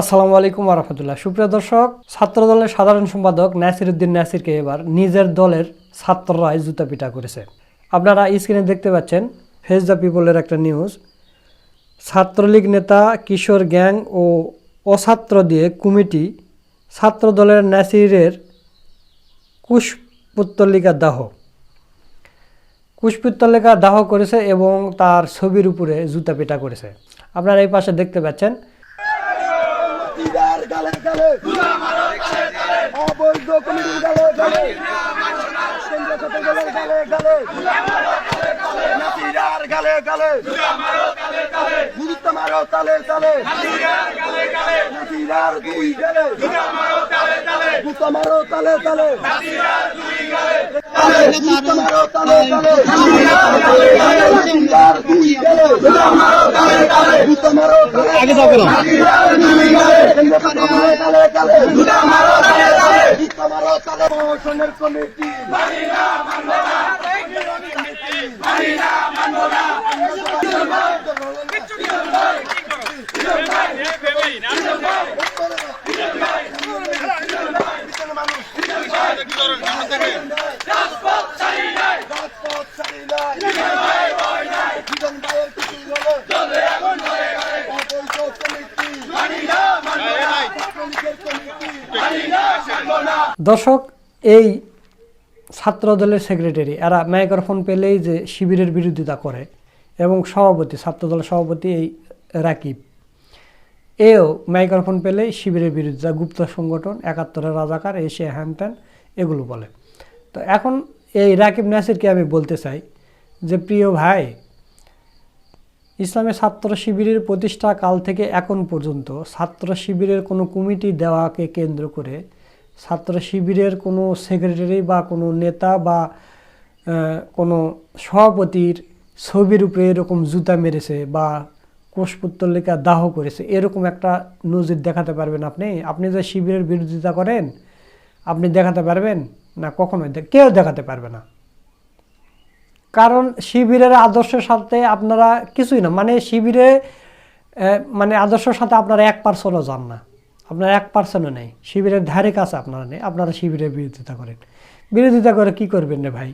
আসসালামু আলাইকুম রহমতুল্লাহ সুপ্রিয় দর্শক ছাত্র দলের সাধারণ সম্পাদক নাসির উদ্দিন নাসিরকে এবার নিজের দলের ছাত্ররাই জুতা পিটা করেছে। আপনারা স্ক্রিনে দেখতে পাচ্ছেন ফেস দ্য পিপলের একটা নিউজ ছাত্রলীগ নেতা, কিশোর গ্যাং ও অছাত্র দিয়ে কমিটি ছাত্র দলের নাসিরের কুশপুত্তলিকা দাহ। কুশপুত্তলিকা দাহ করেছে এবং তার ছবির উপরে জুতা পিটা করেছে। আপনারা এই পাশে দেখতে পাচ্ছেন গালে গালে অবৈধ কমিটির গালে গালে। গালে গালে নাতিরার গালে গালে। গুরুত্ব মারো তালে তালে। নাতিরার দুই গালে। গুরুত্ব মারো তালে। তালে গুরুত্ব মারো তালে তালে নাতিরার দুই গালে মারো আগে যাও কেন কমিটি রাজপথ ছাড়ি নাই জীবন ভাইয়ের কিছু হলে অবৈধ কমিটি ছাত্রলীগের কমিটি দর্শক, এই ছাত্র দলের সেক্রেটারি এরা মাইক্রোফোন পেলেই যে শিবিরের বিরোধিতা করে এবং সভাপতি ছাত্র দলের সভাপতি এই রাকিব। এও মাইক্রোফোন পেলেই শিবিরের বিরোধিতা, গুপ্ত সংগঠন, একাত্তরের রাজাকার, এশিয়া হ্যান ত্যান এগুলো বলে। তো এখন এই রাকিব নাসিরকে আমি বলতে চাই যে, প্রিয় ভাই, ইসলামী ছাত্র শিবিরের প্রতিষ্ঠা কাল থেকে এখন পর্যন্ত ছাত্র শিবিরের কোনো কমিটি দেওয়াকে কেন্দ্র করে ছাত্র শিবিরের কোনো সেক্রেটারি বা কোনো নেতা বা কোনো সভাপতির ছবির উপরে এরকম জুতা মেরেছে বা কোষপুত্তলিকা দাহ করেছে, এরকম একটা নজির দেখাতে পারবেন আপনি? আপনি যে শিবিরের বিরোধিতা করেন, আপনি দেখাতে পারবেন না কখনোই? কেউ দেখাতে পারবে না। কারণ শিবিরের আদর্শের সাথে আপনারা কিছুই না মানে শিবিরে মানে আদর্শের সাথে আপনারা এক পার্সেন্টও যান না। আপনারা এক পার্সেন্টও নেই। শিবিরের ধারে কাছে আপনারা নেই। আপনারা শিবিরের বিরোধিতা করেন। বিরোধিতা করে কি করবেন রে ভাই?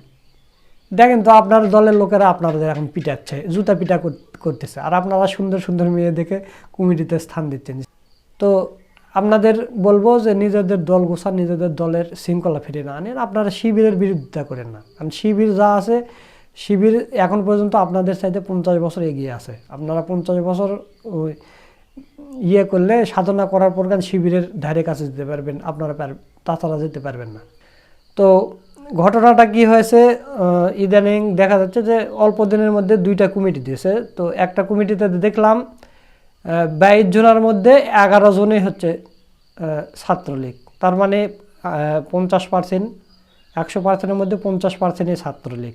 দেখেন তো আপনার দলের লোকেরা আপনাদের এখন পিটাচ্ছে, জুতা পিটা করতেছে। আর আপনারা সুন্দর সুন্দর মেয়ে দেখে কমিটিতে স্থান দিচ্ছেন। তো আপনাদের বলব যে নিজেদের দল গোছান, নিজেদের দলের শৃঙ্খলা ফিরে না আনেন। আপনারা শিবিরের বিরোধিতা করেন না। কারণ শিবির যা আছে, শিবির এখন পর্যন্ত আপনাদের চাইতে পঞ্চাশ বছর এগিয়ে আছে। আপনারা পঞ্চাশ বছর ওই ইয়ে করলে সাধনা করার পর শিবিরের ধারে কাছে যেতে পারবেন, আপনারা তাছাড়া যেতে পারবেন না। তো ঘটনাটা কি হয়েছে? ইদানিং দেখা যাচ্ছে যে অল্প দিনের মধ্যে দুইটা কমিটি দিয়েছে। তো একটা কমিটিতে দেখলাম বাইশ জনের মধ্যে এগারো জনই হচ্ছে ছাত্রলীগ। তার মানে পঞ্চাশ পার্সেন্ট, একশো পার্সেন্টের মধ্যে পঞ্চাশ পার্সেন্টই ছাত্রলীগ।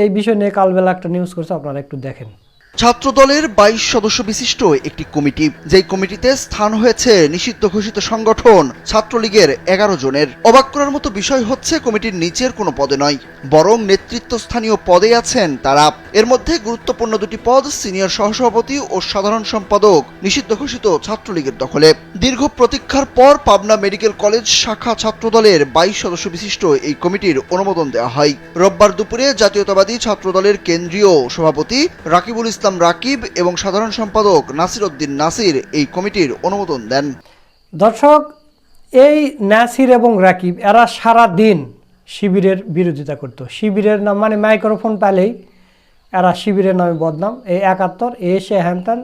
এই বিষয় নিয়ে কালবেলা একটা নিউজ করছে, আপনারা একটু দেখেন। ছাত্রদলের বাইশ সদস্য বিশিষ্ট একটি কমিটি। যেই কমিটিতে স্থান হয়েছে নিষিদ্ধ ঘোষিত সংগঠন ছাত্রলীগের এগারো জনের। অবাক করার মতো বিষয় হচ্ছে কমিটির নিচের কোনো পদে নয়, বরং নেতৃত্বস্থানীয় পদে আছেন তারা। এর মধ্যে গুরুত্বপূর্ণ দুটি পদ সিনিয়র সহসভাপতি ও সাধারণ সম্পাদক নিষিদ্ধ ঘোষিত ছাত্রলীগের দখলে। দীর্ঘ প্রতীক্ষার পর পাবনা মেডিকেল কলেজ শাখা ছাত্রদলের বাইশ সদস্য বিশিষ্ট এই কমিটির অনুমোদন দেওয়া হয়। রোববার দুপুরে জাতীয়তাবাদী ছাত্রদলের কেন্দ্রীয় সভাপতি রাকিবুল ইসলাম রাকিব এবং সাধারণ সম্পাদক নাসির উদ্দিন নাসির এই কমিটির অনুমোদন দেন। দর্শক, এই নাসির এবং রাকিব, এরা সারা দিন শিবিরের বিরোধিতা করত। শিবিরের নাম মানে মাইক্রোফোন পেলেই এরা শিবিরের নামে বদনাম। এই একাত্তর, এ সে হ্যানত্যান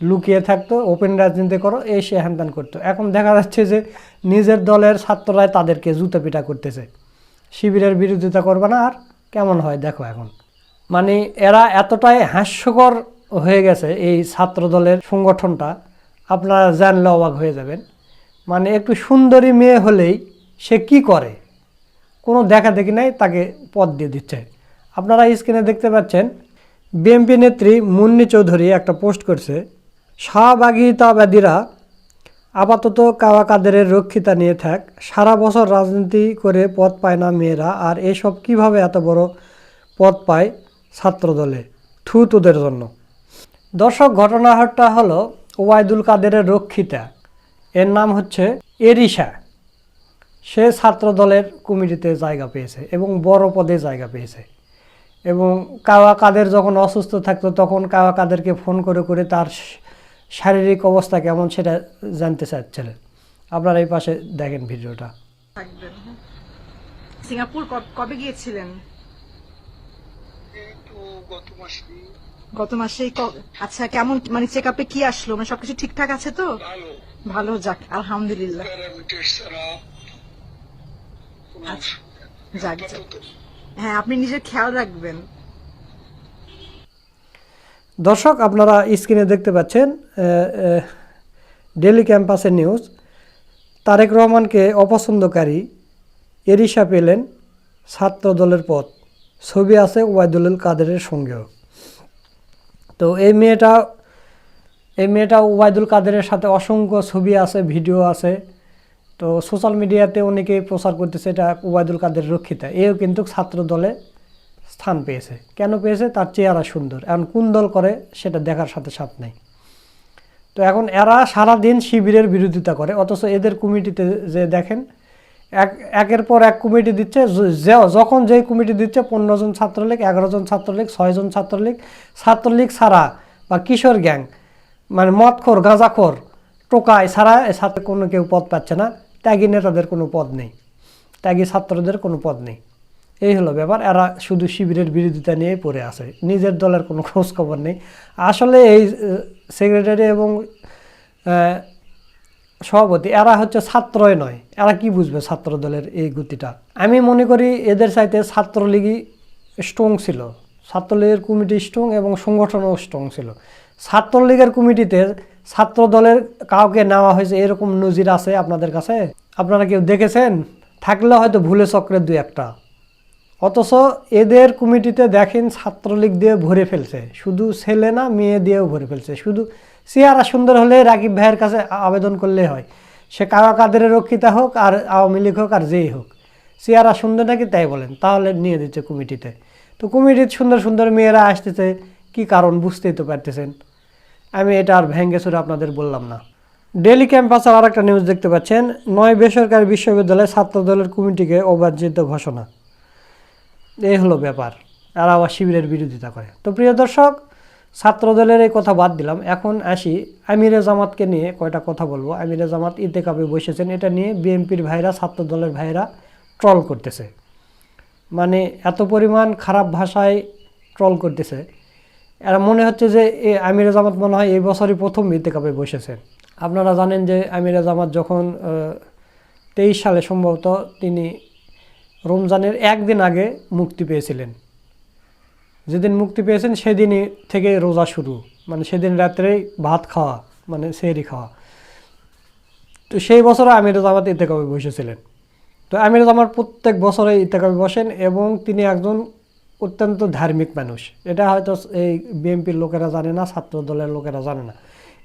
লুকিয়ে থাকতো, ওপেন রাজনীতি করো, এ সে হ্যানত্যান করতো। এখন দেখা যাচ্ছে যে নিজের দলের ছাত্ররাই তাদেরকে জুতো পিটা করতেছে। শিবিরের বিরোধিতা করবে না, আর কেমন হয় দেখো এখন। মানে এরা এতটাই হাস্যকর হয়ে গেছে এই ছাত্র দলের সংগঠনটা। আপনারা জানলে অবাক হয়ে যাবেন। মানে একটু সুন্দরী মেয়ে হলেই সে কি করে? কোনো দেখা দেখি নাই, তাকে পদ দিয়ে দিচ্ছে। আপনারা স্ক্রিনে দেখতে পাচ্ছেন, বিএনপি নেত্রী মুন্নি চৌধুরী একটা পোস্ট করছে, শাহবাগিতাবাদীরা আপাতত কাওয়া কাদেরের রক্ষিতা নিয়ে থাক। সারা বছর রাজনীতি করে পদ পায় না মেয়েরা, আর এসব কীভাবে এত বড় পদ পায়? ছাত্রদলে, থু তোদের জন্য। দর্শক ঘটনাটা হলো ওবায়দুল কাদেরের রক্ষিতা। এর নাম হচ্ছে এরিশা। সে ছাত্র দলের কমিটিতে জায়গা পেয়েছে এবং বড় পদে জায়গা পেয়েছে। এবং কাওয়া কাদের যখন অসুস্থ থাকতো, তখন কাওয়া কাদেরকে ফোন করে করে তার শারীরিক অবস্থা কেমন সেটা জানতে চাচ্ছিলেন আপনারা এই পাশে দেখেন ভিডিওটা। হ্যাঁ। সিঙ্গাপুর কবে গিয়েছিলেন? গত মাসে গত মাসেই আচ্ছা কেমন মানে চেক আপে কি আসলো? মানে সবকিছু ঠিকঠাক আছে তো? ভালো। যাক আলহামদুলিল্লাহ। আচ্ছা। যাক হ্যাঁ আপনি নিজের খেয়াল রাখবেন। দর্শক আপনারা স্ক্রিনে দেখতে পাচ্ছেন ডেলি ক্যাম্পাসের নিউজ তারেক রহমানকে অপছন্দকারী এরিশা পেলেন ছাত্র দলের পদ। ছবি আছে ওবায়দুল কাদেরের সঙ্গেও। তো এই মেয়েটা এই মেয়েটা ওবায়দুল কাদেরের সাথে অসংখ্য ছবি আছে, ভিডিও আছে। তো সোশ্যাল মিডিয়াতে অনেকেই প্রচার করতেছে এটা ওবায়দুল কাদের রক্ষিতা। এও কিন্তু ছাত্র দলে স্থান পেয়েছে। কেন পেয়েছে? তার চেহারা সুন্দর। এখন কোন দল করে সেটা দেখার সাথে সাথ নেই। তো এখন এরা সারা দিন শিবিরের বিরোধিতা করে। অথচ এদের কমিটিতে যে দেখেন এক, একের পর এক কমিটি দিচ্ছে যখন যেই কমিটি দিচ্ছে পনেরো জন ছাত্রলীগ এগারো জন ছাত্রলীগ, ছয়জন ছাত্রলীগ ছাত্রলীগ ছাড়া বা কিশোর গ্যাং মানে মদখোর, গাঁজাখোর টোকায় ছাড়া ছাত্র কোনো কেউ পদ পাচ্ছে না, ত্যাগী নেতাদের কোনো পদ নেই, ত্যাগী ছাত্রদের কোনো পদ নেই। এই হলো ব্যাপার, এরা শুধু শিবিরের বিরোধিতা নিয়েই পড়ে আছে, নিজের দলের কোনো খোঁজ খবর নেই। আসলে এই সেক্রেটারি এবং সভাপতি, এরা হচ্ছে ছাত্রই নয়। এরা কি বুঝবে ছাত্র দলের এই গতিটা? আমি মনে করি এদের চাইতে ছাত্রলীগই স্ট্রং ছিল। ছাত্রলীগের কমিটি স্ট্রং এবং সংগঠনও স্ট্রং ছিল। ছাত্রলীগের কমিটিতে ছাত্র দলের কাউকে নেওয়া হয়েছে এরকম নজির আছে আপনাদের কাছে? আপনারা কেউ দেখেছেন? থাকলে হয়তো ভুলে চক্রের দু একটা। অথচ এদের কমিটিতে দেখেন ছাত্রলীগ দিয়ে ভরে ফেলছে। শুধু ছেলে না, মেয়ে দিয়েও ভরে ফেলছে। শুধু চেহারা সুন্দর হলে রাকিব ভাইয়ের কাছে আবেদন করলে হয়। সে কাকা কাদের রক্ষিতা হোক আর আওয়ামী লীগ হোক আর যেই হোক। চেহারা সুন্দর নাকি তাই বলেন? তাহলে নিয়ে দিচ্ছে কমিটিতে। তো কমিটির সুন্দর সুন্দর মেয়েরা আসতেছে, কি কারণ বুঝতেই তো পারতেছেন? আমি এটা আর ভেঙ্গে চুরে আপনাদের বললাম না। ডেলি ক্যাম্পাসের আর একটা নিউজ দেখতে পাচ্ছেন। নয় বেসরকারি বিশ্ববিদ্যালয়ে ছাত্র দলের কমিটিকে অবাঞ্ছিত ঘোষণা। এই হলো ব্যাপার। এরা আবার শিবিরের বিরোধিতা করে। তো প্রিয় দর্শক ছাত্র দলের এই কথা বাদ দিলাম। এখন আসি আমিরে জামাতকে নিয়ে কয়টা কথা বলব। আমিরে জামাত ইতে কাপে বসেছেন। এটা নিয়ে বিএনপির ভাইরা ছাত্র দলের ভাইরা ট্রল করতেছে। মানে এত পরিমাণ খারাপ ভাষায় ট্রল করতেছে। এরা মনে হচ্ছে যে এ আমিরে জামাত মনে হয় এই বছরই প্রথম ইতে কাপে বসেছেন। আপনারা জানেন যে আমিরে জামাত যখন তেইশ সালে সম্ভবত তিনি রমজানের একদিন আগে মুক্তি পেয়েছিলেন। যেদিন মুক্তি পেয়েছেন সেদিনই থেকে রোজা শুরু। মানে সেদিন রাত্রেই ভাত খাওয়া মানে সেহরি খাওয়া। তো সেই বছর আমির জামাত ইতেকাবে বসেছিলেন। তো আমির জামাত প্রত্যেক বছরে ইতেকাবে বসেন এবং তিনি একজন অত্যন্ত ধার্মিক মানুষ। এটা হয়তো এই বিএনপির লোকেরা জানে না ছাত্র দলের লোকেরা জানে না।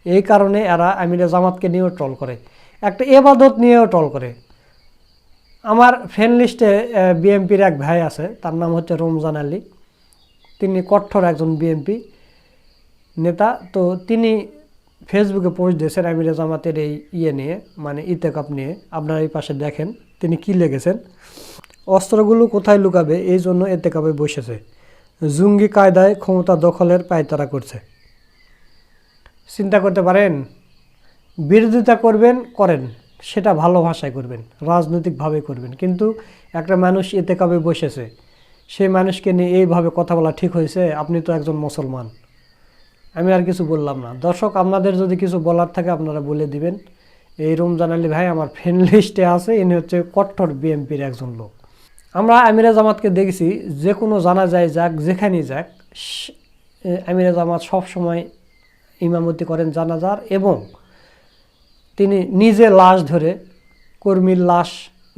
এই কারণে এরা আমিরে জামাতকে নিয়েও ট্রল করে। একটা এবাদত নিয়েও ট্রল করে। আমার ফ্রেন্ড লিস্টে বিএমপির এক ভাই আছে, তার নাম হচ্ছে রমজান আলী। তিনি কঠোর একজন বিএমপি নেতা। তো তিনি ফেসবুকে পোস্ট দিয়েছেন আমিরে জামাতের এই ইয়ে নিয়ে মানে ইতেকাপ নিয়ে। আপনারা এই পাশে দেখেন তিনি কি লেগেছেন অস্ত্রগুলো কোথায় লুকাবে, এই জন্য এতেকাপে বসেছে। জঙ্গি কায়দায় ক্ষমতা দখলের পায়তারা করছে। চিন্তা করতে পারেন? বিরোধিতা করবেন, করেন। সেটা ভালো ভাষায় করবেন, রাজনৈতিকভাবে করবেন। কিন্তু একটা মানুষ এতে কবে বসেছে? সেই মানুষকে নিয়ে এইভাবে কথা বলা ঠিক হয়েছে, আপনি তো একজন মুসলমান। আমি আর কিছু বললাম না। দর্শক, আপনাদের যদি কিছু বলার থাকে আপনারা বলে দিবেন। এই রমজান আলী ভাই আমার ফ্রেন্ড লিস্টে আছে, ইনি হচ্ছে কট্টর বিএমপির একজন লোক। আমরা আমিরা জামাতকে দেখেছি, যে কোনো জানা যায় যাক, যেখানেই যাক আমিরা জামাত সবসময় ইমামতি করেন জানাজার এবং তিনি নিজে লাশ ধরে, কর্মীর লাশ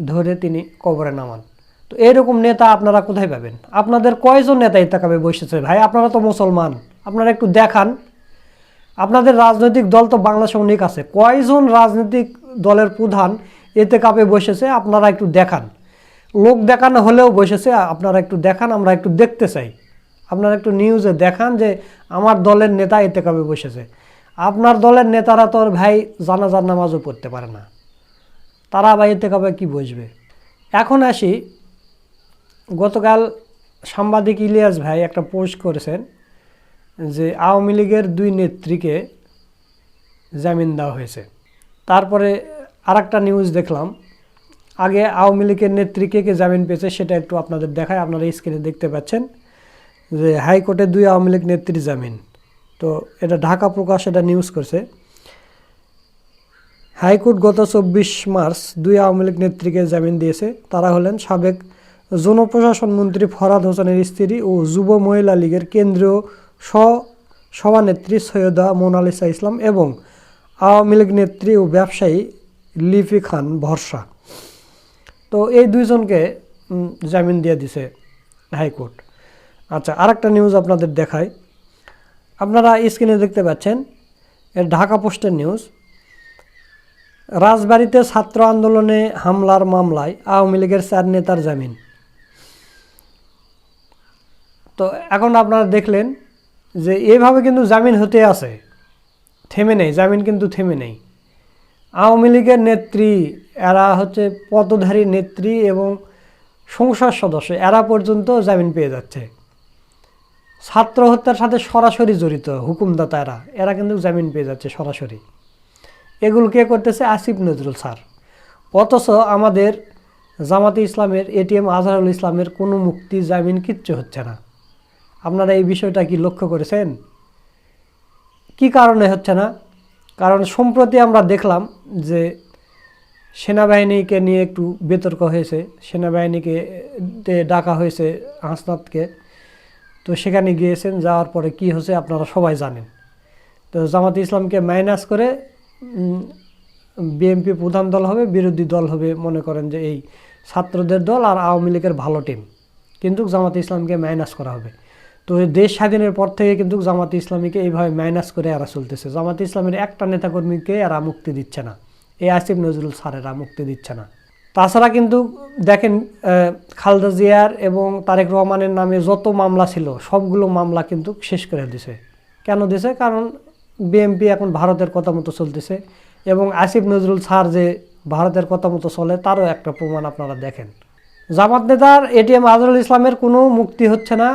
ধরে তিনি কবরে নামান। তো এরকম নেতা আপনারা কোথায় পাবেন? আপনাদের কয়জন নেতা ইতাকাবে বসেছে ভাই, আপনারা তো মুসলমান। আপনারা একটু দেখান। আপনাদের রাজনৈতিক দল তো বাংলাদেশে অনেক আছে। কয়জন রাজনৈতিক দলের প্রধান এতে কাপে বসেছে? আপনারা একটু দেখান। লোক দেখানো হলেও বসেছে। আপনারা একটু দেখান, আমরা একটু দেখতে চাই। আপনারা একটু নিউজে দেখান যে আমার দলের নেতা এতে কাপে বসেছে। আপনার দলের নেতারা তোর ভাই জানাজার নামাজও পড়তে পারে না। তারা এতে কবে কী বুঝবে এখন আসি, গতকাল সাংবাদিক ইলিয়াস ভাই একটা পোস্ট করেছেন যে আওয়ামী লীগের দুই নেত্রীকে জামিন দেওয়া হয়েছে। তারপরে আরেকটা নিউজ দেখলাম, আগে আওয়ামী লীগের নেত্রী কে কে জামিন পেয়েছে সেটা একটু আপনাদের দেখায়, আপনারা স্ক্রিনে দেখতে পাচ্ছেন যে হাইকোর্টে দুই আওয়ামী লীগ নেত্রী জামিন। তো এটা ঢাকা প্রকাশ, এটা নিউজ করছে। হাইকোর্ট গত চব্বিশ মার্চ দুই আওয়ামী লীগ নেত্রীকে জামিন দিয়েছে। তারা হলেন সাবেক জনপ্রশাসন মন্ত্রী ফরাদ হোসেনের স্ত্রী ও যুব মহিলা লীগের কেন্দ্রীয় সভানেত্রী সৈয়দা মোনালিসা ইসলাম এবং আওয়ামী লীগ নেত্রী ও ব্যবসায়ী লিপি খান ভরসা। তো এই দুইজনকে জামিন দিয়ে দিছে হাইকোর্ট। আচ্ছা আরেকটা নিউজ আপনাদের দেখাই। আপনারা স্ক্রিনে দেখতে পাচ্ছেন, এর ঢাকা পোস্টের নিউজ। রাজবাড়িতে ছাত্র আন্দোলনে হামলার মামলায় আওয়ামী লীগের চার নেতার জামিন। তো এখন আপনারা দেখলেন যে এভাবে কিন্তু জামিন হতে আছে। থেমে নেই, জামিন কিন্তু থেমে নেই। আওয়ামী লীগের নেত্রী, এরা হচ্ছে পদধারী নেত্রী এবং সংসদ সদস্য, এরা পর্যন্ত জামিন পেয়ে যাচ্ছে। ছাত্র হত্যার সাথে সরাসরি জড়িত হুকুমদাতা এরা এরা কিন্তু জামিন পেয়ে যাচ্ছে সরাসরি। এগুলো কে করতেছে? আসিফ নজরুল স্যার। অথচ আমাদের জামাতে ইসলামের এটিএম আজহারুল ইসলামের কোনো মুক্তি, জামিন কিচ্ছু হচ্ছে না। আপনারা এই বিষয়টা কি লক্ষ্য করেছেন? কি কারণে হচ্ছে না? কারণ সম্প্রতি আমরা দেখলাম যে সেনাবাহিনীকে নিয়ে একটু বিতর্ক হয়েছে। সেনাবাহিনীকে ডাকা হয়েছে হাসনাতকে। তো সেখানে গিয়েছেন, যাওয়ার পরে কি হয়েছে আপনারা সবাই জানেন। তো জামাত ইসলামকে মাইনাস করে বিএনপি প্রধান দল হবে, বিরোধী দল হবে, মনে করেন যে এই ছাত্রদের দল আর আওয়ামী লীগের ভালো টিম কিন্তু জামাত ইসলামকে মাইনাস করা হবে। তো দেশ স্বাধীনের পর থেকে কিন্তু জামাত ইসলামীকে এইভাবে মাইনাস করে এরা চলতেছে। জামাত ইসলামের একটা নেতাকর্মীকে এরা মুক্তি দিচ্ছে না। এই আসিফ নজরুল স্যারেরা মুক্তি দিচ্ছে না। তাছাড়া কিন্তু দেখেন খালেদা জিয়ার এবং তারেক রহমানের নামে যত মামলা ছিল, সবগুলো মামলা কিন্তু শেষ করে দিছে। কেন দিছে? কারণ বিএমপি এখন ভারতের কথা মতো চলতেছে এবং আসিফ নজরুল স্যার যে ভারতের কথা মতো চলে, তারও একটা প্রমাণ আপনারা দেখেন। জামাত নেতার এটিএম আজরুল ইসলামের কোনো মুক্তি হচ্ছে না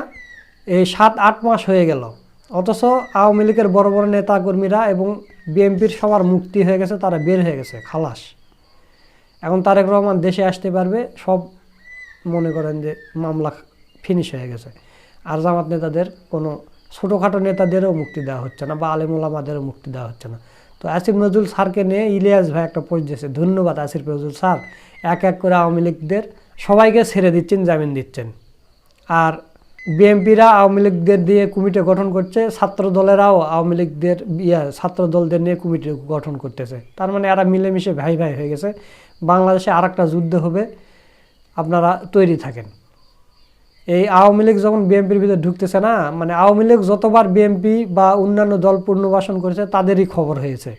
এই সাত, আট মাস হয়ে গেল। অথচ আওয়ামী লীগের বড় বড় নেতাকর্মীরা এবং বিএনপির সবার মুক্তি হয়ে গেছে, তারা বের হয়ে গেছে, খালাস। এখন তারেক রহমান দেশে আসতে পারবে, সব মনে করেন যে মামলা ফিনিশ হয়ে গেছে। আর জামাত নেতাদের কোনো ছোটোখাটো নেতাদেরও মুক্তি দেওয়া হচ্ছে না বা আলেমুলামাদেরও মুক্তি দেওয়া হচ্ছে না। তো আসিফ নজরুল স্যারকে নিয়ে ইলিয়াস ভাই একটা পোস্ট দিয়েছে, ধন্যবাদ আসিফ নজরুল স্যার। এক এক করে আওয়ামী লীগদের সবাইকে ছেড়ে দিচ্ছেন, জামিন দিচ্ছেন। আর বিএনপিরা আওয়ামী লীগদের দিয়ে কমিটি গঠন করছে, ছাত্র দলেরাও আওয়ামী লীগদের, ইয়া, ছাত্র দলদের নিয়ে কমিটি গঠন করতেছে। তার মানে এরা মিলেমিশে ভাই ভাই হয়ে গেছে। বাংলাদেশে আর একটা যুদ্ধ হবে, আপনারা তৈরি থাকেন। এই আওয়ামী লীগ যখন বিএনপির ভিতরে ঢুকতেছে না মানে আওয়ামী লীগ যতবার বিএনপি বা অন্যান্য দল পুনর্বাসন করেছে, তাদেরই খবর হয়েছে।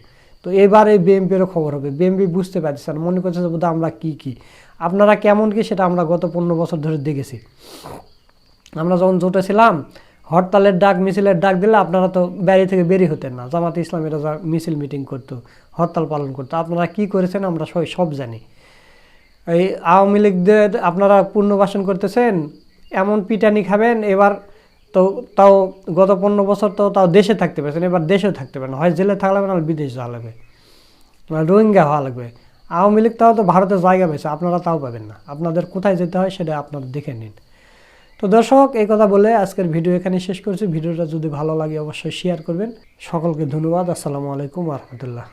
তো এবার এই বিএনপিরও খবর হবে। বিএনপি বুঝতে পারছে না, মনে করছে বোধহয় আমরা কি কি। আপনারা কেমন কি সেটা আমরা গত পনেরো বছর ধরে দেখেছি। আমরা যখন জোটে ছিলাম, হরতালের ডাক, মিছিলের ডাক দিলে আপনারা তো বাড়ি থেকে বেরি হতেন না। জামাত ইসলামেরা যা মিছিল মিটিং করতো হরতাল পালন করতো। আপনারা কি করেছেন আমরা সব জানি। এই আওয়ামী লীগদের আপনারা পুনর্বাসন করতেছেন, এমন পিটানি খাবেন, এবার তো তাও গত পনেরো বছর তো তাও দেশে থাকতে পারছেন, এবার দেশেও থাকতে পারেন হয় জেলে থাকলে না বিদেশ যাওয়া লাগবে। রোহিঙ্গা হওয়া লাগবে। আওয়ামী লীগ তাও তো ভারতে জায়গা পেয়েছে, আপনারা তাও পাবেন না। আপনাদের কোথায় যেতে হয় সেটা আপনারা দেখে নিন। তো দর্শক, এই কথা বলে আজকের ভিডিও এখানে শেষ করছি। ভিডিওটা যদি ভালো লাগে অবশ্যই শেয়ার করবেন। সকলকে ধন্যবাদ। আসসালামু আলাইকুম রহমতুল্লাহ।